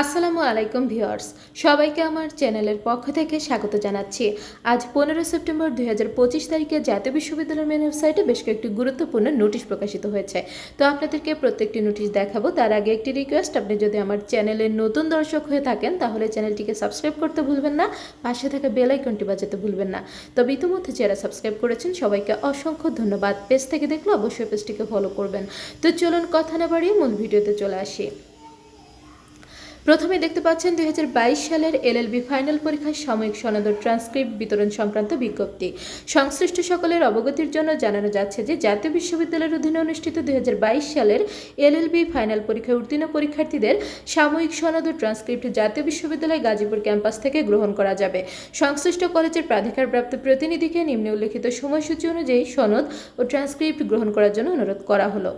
আসসালামু আলাইকুম ভিউয়ার্স, সবাইকে আমার চ্যানেলের পক্ষ থেকে স্বাগত জানাচ্ছি। আজ পনেরো সেপ্টেম্বর দুই হাজার পঁচিশ তারিখে জাতীয় বিশ্ববিদ্যালয়ের মেন ওয়েবসাইটে বেশ কয়েকটি গুরুত্বপূর্ণ নোটিশ প্রকাশিত হয়েছে। তো আপনাদেরকে প্রত্যেকটি নোটিশ দেখাবো, তার আগে একটি রিকোয়েস্ট আপনি যদি আমার চ্যানেলের নতুন দর্শক হয়ে থাকেন, তাহলে চ্যানেলটিকে সাবস্ক্রাইব করতে ভুলবেন না, পাশে থাকা বেল আইকনটি বাজাতে ভুলবেন না। তবে ইতিমধ্যে যারা সাবস্ক্রাইব করেছেন, সবাইকে অসংখ্য ধন্যবাদ। পেজ থেকে দেখলে অবশ্যই পেজটিকে ফলো করবেন। তো চলুন কথা না বাড়িয়ে মূল ভিডিওতে চলে আসি। প্রথমে দেখতে পাচ্ছেন দুই হাজার বাইশ সালের এলএলবি ফাইনাল পরীক্ষার সাময়িক সনদ ট্রান্সক্রিপ্ট বিতরণ সংক্রান্ত বিজ্ঞপ্তি। সংশ্লিষ্ট সকলের অবগতির জন্য জানানো যাচ্ছে যে, জাতীয় বিশ্ববিদ্যালয়ের অধীনে অনুষ্ঠিত দুই হাজার বাইশ সালের এলএলবি ফাইনাল পরীক্ষায় উত্তীর্ণ পরীক্ষার্থীদের সাময়িক সনদ ও ট্রান্সক্রিপ্ট জাতীয় বিশ্ববিদ্যালয় গাজীপুর ক্যাম্পাস থেকে গ্রহণ করা যাবে। সংশ্লিষ্ট কলেজের প্রাধিকারপ্রাপ্ত প্রতিনিধিকে নিম্নে উল্লেখিত সময়সূচি অনুযায়ী সনদ ও ট্রান্সক্রিপ্ট গ্রহণ করার জন্য অনুরোধ করা হলো।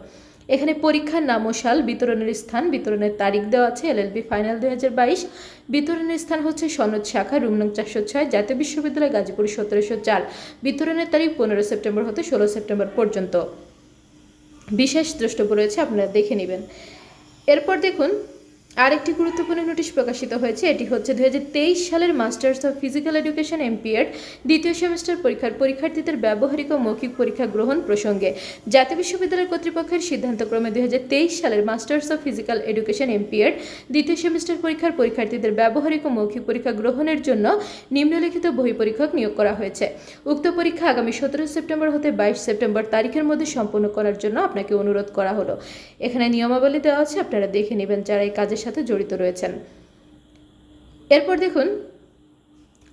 এখানে পরীক্ষার নাম ও সাল, বিতরণের স্থান, বিতরণের তারিখ দেওয়া আছে, এলএলবি ফাইনাল দুই হাজার বাইশ। বিতরণের স্থান হচ্ছে সনদ শাখা রুম নং চারশো ছয়, জাতীয় বিশ্ববিদ্যালয় গাজীপুর সতেরোশো চার। বিতরণের তারিখ পনেরো সেপ্টেম্বর হতে ষোলো সেপ্টেম্বর পর্যন্ত। বিশেষ দ্রষ্টব্য রয়েছে, আপনারা দেখে নেবেন। এরপর দেখুন আরেকটি গুরুত্বপূর্ণ নোটিশ প্রকাশিত হয়েছে, এটি হচ্ছে দুই হাজার তেইশ সালের masters of physical education MPEd দ্বিতীয় সেমিস্টার পরীক্ষার পরীক্ষার্থীদের ব্যবহারিক ও মৌখিক পরীক্ষা গ্রহণ প্রসঙ্গে। জাতীয় বিশ্ববিদ্যালয় কর্তৃপক্ষের সিদ্ধান্তক্রমে দুই হাজার তেইশ সালের masters of physical education MPEd দ্বিতীয় সেমিস্টার পরীক্ষার পরীক্ষার্থীদের ব্যবহারিক ও মৌখিক পরীক্ষা গ্রহণের জন্য নিম্নলিখিত বহি পরীক্ষক নিয়োগ করা হয়েছে। উক্ত পরীক্ষা আগামী সতেরো সেপ্টেম্বর হতে বাইশ সেপ্টেম্বর তারিখের মধ্যে সম্পন্ন করার জন্য আপনাকে অনুরোধ করা হলো। এখানে নিয়মাবলী দেওয়া আছে, আপনারা দেখে নেবেন যারা এই কাজের সাথে জড়িত রয়েছেন। এরপর দেখুন,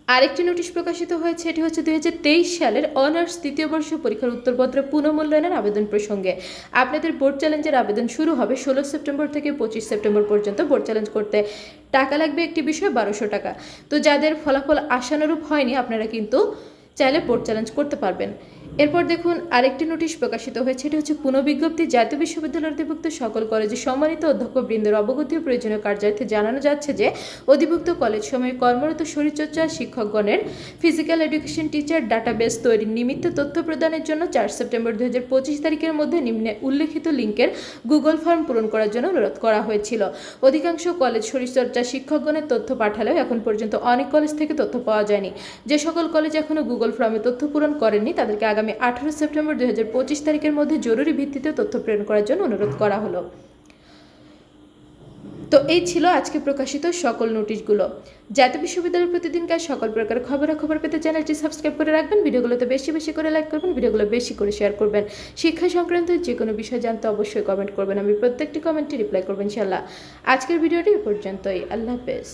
আরেকটি নোটিশ প্রকাশিত হয়েছে, এটি হচ্ছে দু হাজার তেইশ সালের অনার্স তৃতীয় বর্ষ পরীক্ষার উত্তরপত্র পুনঃমূল্যায়নের আবেদন প্রসঙ্গে। আপনাদের বোর্ড চ্যালেঞ্জের আবেদন শুরু হবে ষোলো সেপ্টেম্বর থেকে পঁচিশ সেপ্টেম্বর পর্যন্ত। বোর্ড চ্যালেঞ্জ করতে টাকা লাগবে একটি বিষয় বারোশো টাকা। তো যাদের ফলাফল আশানুরূপ হয়নি, আপনারা কিন্তু চাইলে বোর্ড চ্যালেঞ্জ করতে পারবেন। এরপর দেখুন, আরেকটি নোটিশ প্রকাশিত হয়েছে। এটি হচ্ছে পুনঃবিজ্ঞপ্তি। জাতীয় বিশ্ববিদ্যালয়ের অধিভুক্ত সকল কলেজে সম্মানিত অধ্যক্ষ বৃন্দের অবগতি প্রয়োজনীয় কার্যার্থে জানানো যাচ্ছে যে, অধিভুক্ত কলেজ সময়ে কর্মরত শরীরচর্চা শিক্ষকগণের ফিজিক্যাল এডুকেশন টিচার ডাটাবেস তৈরির নিমিত্ত তথ্য প্রদানের জন্য চার সেপ্টেম্বর দু হাজার পঁচিশ তারিখের মধ্যে নিম্নে উল্লেখিত লিঙ্কের গুগল ফর্ম পূরণ করার জন্য অনুরোধ করা হয়েছিল। অধিকাংশ কলেজ শরীরচর্চা শিক্ষকগণের তথ্য পাঠালেও এখন পর্যন্ত অনেক কলেজ থেকে তথ্য পাওয়া যায়নি। যে সকল কলেজ এখনও গুগল ফর্মে তথ্য পূরণ করেননি, তাদেরকে আগামী আঠারো সেপ্টেম্বর দুই হাজার পঁচিশ তারিখের মধ্যে জরুরি ভিত্তিতে তথ্য প্রেরণ করার জন্য অনুরোধ করা হলো। তো এই ছিল আজকে প্রকাশিত সকল নোটিশগুলো। জাতীয় বিশ্ববিদ্যালয়ের প্রতিদিনকার সকল প্রকার খবরাখবর পেতে চ্যানেলটি সাবস্ক্রাইব করে রাখবেন, ভিডিওগুলোতে বেশি বেশি করে লাইক করবেন, ভিডিওগুলো বেশি করে শেয়ার করবেন। শিক্ষা সংক্রান্ত যে কোনো বিষয় জানতে অবশ্যই কমেন্ট করবেন, আমি প্রত্যেকটি কমেন্টে রিপ্লাই করবেন ইনশাল্লাহ আজকের ভিডিওটি পর্যন্তই, আল্লাহ হাফেজ।